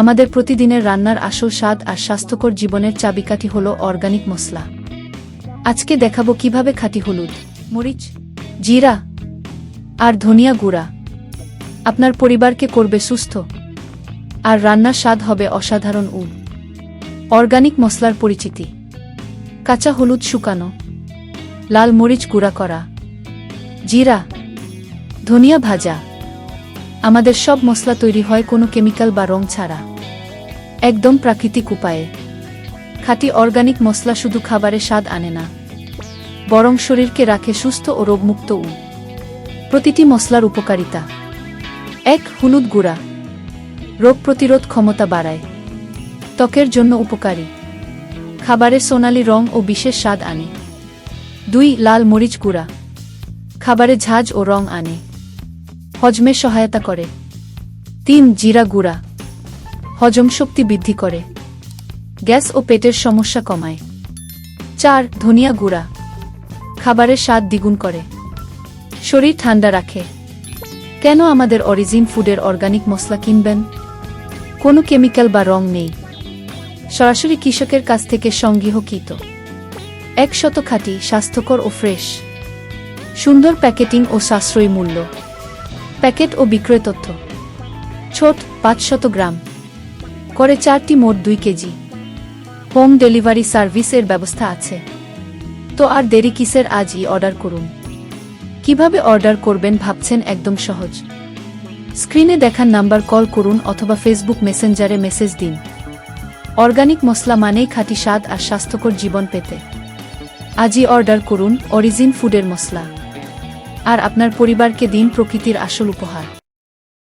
আমাদের প্রতিদিনের রান্নার আসল স্বাদ আর স্বাস্থ্যকর জীবনের চাবিকাঠি হল অর্গানিক মশলা। আজকে দেখাবো কীভাবে খাঁটি হলুদ, মরিচ, জিরা আর ধনিয়া গুঁড়া। আপনার পরিবারকে করবে সুস্থ আর রান্নার স্বাদ হবে অসাধারণ উ। অর্গানিক মশলার পরিচিতি। কাঁচা হলুদ শুকানো, লাল মরিচ গুঁড়া করা, জিরা, ধনিয়া ভাজা। আমাদের সব মশলা তৈরি হয় কোনো কেমিক্যাল বা রং ছাড়া। একদম প্রাকৃতিক উপায়ে। খাঁটি অর্গানিক মশলা শুধু খাবারে স্বাদ আনে না। বরং শরীরকে রাখে সুস্থ ও রোগমুক্ত উ। প্রতিটি মশলার উপকারিতা। এক, হলুদ গুঁড়া। রোগ প্রতিরোধ ক্ষমতা বাড়ায়। ত্বকের জন্য উপকারী। খাবারে সোনালি রং ও বিশেষ স্বাদ আনে। দুই, লাল মরিচ গুঁড়া। খাবারে ঝাঁজ ও রং আনে। হজমে সহায়তা করে। তিন, জিরা গুঁড়া। হজম শক্তি বৃদ্ধি করে। গ্যাস ও পেটের সমস্যা কমায়। চার, ধনিয়া গুঁড়া। খাবারের স্বাদ দ্বিগুণ করে। শরীর ঠান্ডা রাখে। কেন আমাদের অরিজিন ফুডের অর্গানিক মশলা কিনবেন? কোনো কেমিক্যাল বা রং নেই। সরাসরি কৃষকের কাছ থেকে সংগৃহকৃত একশত খাঁটি স্বাস্থ্যকর ও ফ্রেশ। সুন্দর প্যাকেটিং ও সাশ্রয়ী মূল্য। প্যাকেট ও বিক্রয় তথ্য। ছোট পাঁচশত গ্রাম। করে চারটি মোট দুই কেজি। হোম ডেলিভারি সার্ভিসের ব্যবস্থা আছে। তো আর দেরি কিসের আজই অর্ডার করুন। কীভাবে অর্ডার করবেন ভাবছেন একদম সহজ। স্ক্রিনে দেখার নাম্বার কল করুন অথবা ফেসবুক মেসেঞ্জারে মেসেজ দিন। অর্গানিক মশলা মানেই খাঁটি স্বাদ আর স্বাস্থ্যকর জীবন পেতে। আজই অর্ডার করুন অরিজিন ফুডের মশলা। আর আপনার পরিবারকে দিন প্রকৃতির আসল উপহার।